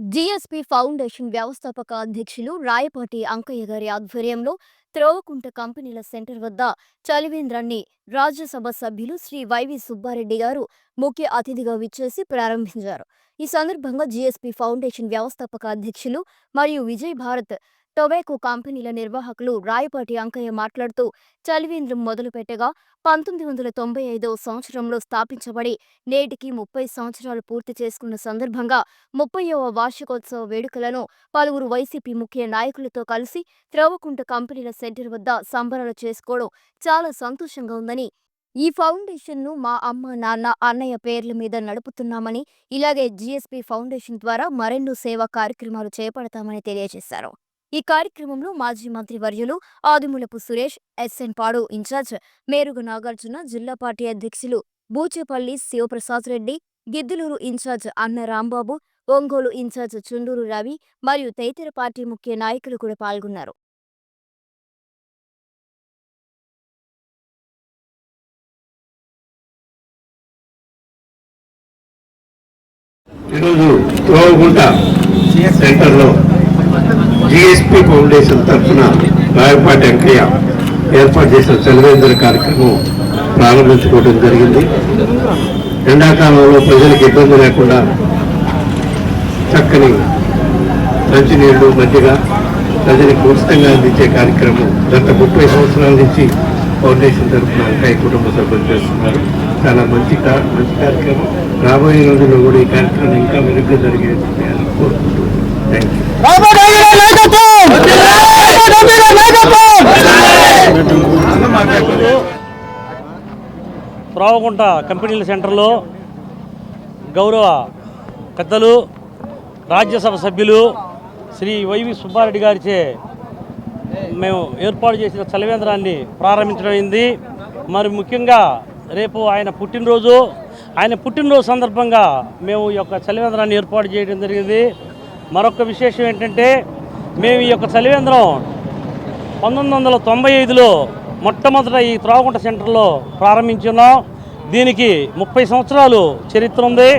GSP foundation వ్యవస్థాపక అధ్యక్షులు రాయపాటి అంకయ్య గారి ఆధ్వర్యంలో త్రోవకుంట కంపెనీల సెంటర్ వద్ద చలివేంద్రాన్ని రాజ్యసభ సభ్యులు శ్రీ వైవి సుబ్బారెడ్డి గారు ముఖ్య అతిథిగా విచ్చేసి ప్రారంభించారు. ఈ సందర్భంగా జీఎస్పీ ఫౌండేషన్ వ్యవస్థాపక అధ్యక్షులు మరియు విజయ్ భారత్ టొబాకో కంపెనీల నిర్వాహకులు రాయపాటి అంకయ్య మాట్లాడుతూ చలివేంద్రం మొదలుపెట్టగా పంతొమ్మిది వందల తొంభై ఐదవ సంవత్సరంలో స్థాపించబడి నేటికి ముప్పై సంవత్సరాలు పూర్తి చేసుకున్న సందర్భంగా ముప్పైవ వార్షికోత్సవ వేడుకలను పలువురు వైసీపీ ముఖ్య నాయకులతో కలిసి త్రవ్వకుంట కంపెనీల సెంటర్ వద్ద సంబరాలు చేసుకోవడం చాలా సంతోషంగా ఉందని ఈ ఫౌండేషన్ను మా అమ్మ నాన్న అన్నయ్య పేర్ల మీద నడుపుతున్నామని ఇలాగే జీఎస్పీ ఫౌండేషన్ ద్వారా మరెన్నో సేవా కార్యక్రమాలు చేపడతామని తెలియజేశారు. ఈ కార్యక్రమంలో మాజీ మంత్రి వర్యులు ఆదిమూలపు సురేష్ ఎస్ఎన్ పాడు ఇన్ఛార్జ్ మేరుగు నాగార్జున జిల్లా పార్టీ అధ్యక్షులు బూచేపల్లి శివప్రసాద్ రెడ్డి గిద్దలూరు ఇన్ఛార్జ్ అన్న రాంబాబు ఒంగోలు ఇన్ఛార్జ్ చుండూరు రవి మరియు తదితర పార్టీ ముఖ్య నాయకులు కూడా పాల్గొన్నారు. ఈరోజు త్రోవగుంట సెంటర్లో జిఎస్పి ఫౌండేషన్ తరఫున రాయపాటి వెంకయ్య ఏర్పాటు చేసిన చలివేంద్ర కార్యక్రమం ప్రారంభించుకోవడం జరిగింది. ఎండాకాలంలో ప్రజలకు ఇబ్బంది లేకుండా చక్కని మంచినీళ్ళు మధ్యగా ప్రజలకు ఉచితంగా అందించే కార్యక్రమం గత ముప్పై సంవత్సరాల నుంచి ఫౌండేషన్ తరఫున వెంకయ్య కుటుంబ సభ్యులు చేస్తున్నారు. చాలా మంచి మంచి కార్యక్రమం. రాబోయే రోజుల్లో కూడా ఈ కార్యక్రమం ఇంకా మెరుగ్గా జరిగేది కోరుకుంటున్నాను థ్యాంక్ యూ త్రోవగుంట కంపెనీల సెంటర్లో గౌరవ పెద్దలు రాజ్యసభ సభ్యులు శ్రీ వైవి సుబ్బారెడ్డి గారిచే మేము ఏర్పాటు చేసిన చలివేంద్రాన్ని ప్రారంభించడమైంది మరి ముఖ్యంగా రేపు ఆయన పుట్టినరోజు. ఆయన పుట్టినరోజు సందర్భంగా మేము ఈ యొక్క చలివేంద్రాన్ని ఏర్పాటు చేయడం జరిగింది. మరొక విశేషం ఏంటంటే మేము ఈ యొక్క చలివేంద్రం పంతొమ్మిది వందల తొంభై ఐదులో మొట్టమొదట ఈ త్రాగుంట సెంటర్లో ప్రారంభించున్నాం. దీనికి ముప్పై సంవత్సరాలు చరిత్ర ఉంది.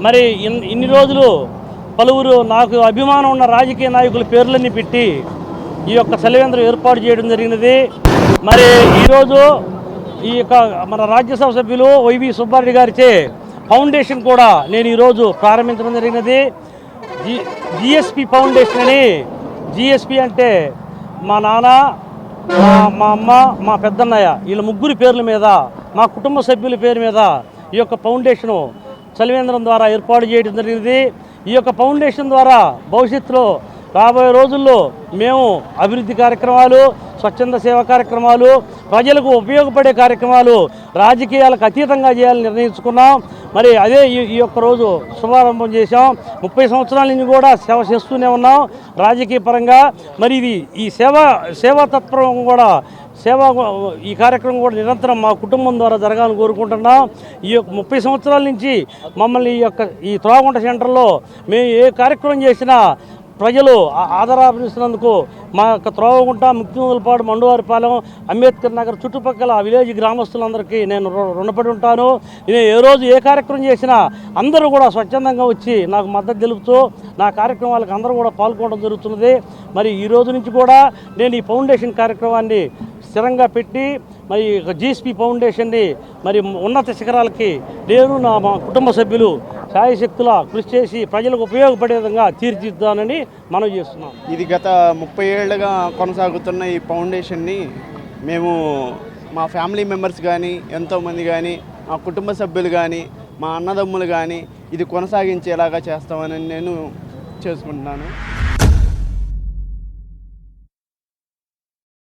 మరి ఇన్- ఇన్ని రోజులు పలువురు నాకు అభిమానం ఉన్న రాజకీయ నాయకుల పేర్లన్నీ పెట్టి ఈ యొక్క సెలవేంద్రం ఏర్పాటు చేయడం జరిగినది. మరి ఈరోజు ఈ యొక్క మన రాజ్యసభ సభ్యులు వైవి సుబ్బారెడ్డి గారిచే ఫౌండేషన్ కూడా నేను ఈరోజు ప్రారంభించడం జరిగినది. జి జిఎస్పి ఫౌండేషన్ అని జిఎస్పి అంటే మా నాన్న మా మా అమ్మ మా పెద్దన్నయ్య వీళ్ళ ముగ్గురి పేర్ల మీద మా కుటుంబ సభ్యుల పేరు మీద ఈ యొక్క ఫౌండేషను చలివేంద్రం ద్వారా ఏర్పాటు చేయడం జరిగింది. ఈ యొక్క ఫౌండేషన్ ద్వారా భవిష్యత్తులో రాబోయే రోజుల్లో మేము అభివృద్ధి కార్యక్రమాలు స్వచ్ఛంద సేవా కార్యక్రమాలు ప్రజలకు ఉపయోగపడే కార్యక్రమాలు రాజకీయాలకు అతీతంగా చేయాలని నిర్ణయించుకున్నాం. మరి అదే ఈ ఈ యొక్క రోజు శుభారంభం చేశాం. ముప్పై సంవత్సరాల నుంచి కూడా సేవ చేస్తూనే ఉన్నాం రాజకీయ పరంగా. మరి ఇది ఈ సేవా సేవా తత్పరం కూడా సేవా ఈ కార్యక్రమం కూడా నిరంతరం మా కుటుంబం ద్వారా జరగాలని కోరుకుంటున్నాం. ఈ యొక్క ముప్పై సంవత్సరాల నుంచి మమ్మల్ని ఈ యొక్క ఈ త్రోగుంట సెంటర్లో మేము ఏ కార్యక్రమం చేసినా ప్రజలు ఆ- ఆదరాభిస్తున్నందుకు మా యొక్క త్రోవగుంట ముక్తిమందులపాడు మండువారిపాలెం అంబేద్కర్ నగర్ చుట్టుపక్కల ఆ విలేజ్ గ్రామస్తులందరికీ నేను రు- రుణపడి ఉంటాను. నేను ఏ రోజు ఏ కార్యక్రమం చేసినా అందరూ కూడా స్వచ్ఛందంగా వచ్చి నాకు మద్దతు తెలుపుతూ నా కార్యక్రమాలకు అందరూ కూడా పాల్గొనడం జరుగుతున్నది. మరి ఈ రోజు నుంచి కూడా నేను ఈ ఫౌండేషన్ కార్యక్రమాన్ని స్థిరంగా పెట్టి మరి జీఎస్పీ ఫౌండేషన్ని మరి ఉన్నత శిఖరాలకి నేను నా మా కుటుంబ సభ్యులు సాయశక్తుల కృషి చేసి ప్రజలకు ఉపయోగపడే విధంగా తీర్చిదిద్దానని మనం చేస్తున్నాం. ఇది గత ముప్పై ఏళ్ళుగా కొనసాగుతున్న ఈ ఫౌండేషన్ని మేము మా ఫ్యామిలీ మెంబర్స్ కానీ ఎంతోమంది కానీ మా కుటుంబ సభ్యులు కానీ మా అన్నదమ్ములు కానీ ఇది కొనసాగించేలాగా చేస్తామని నేను చేసుకుంటున్నాను.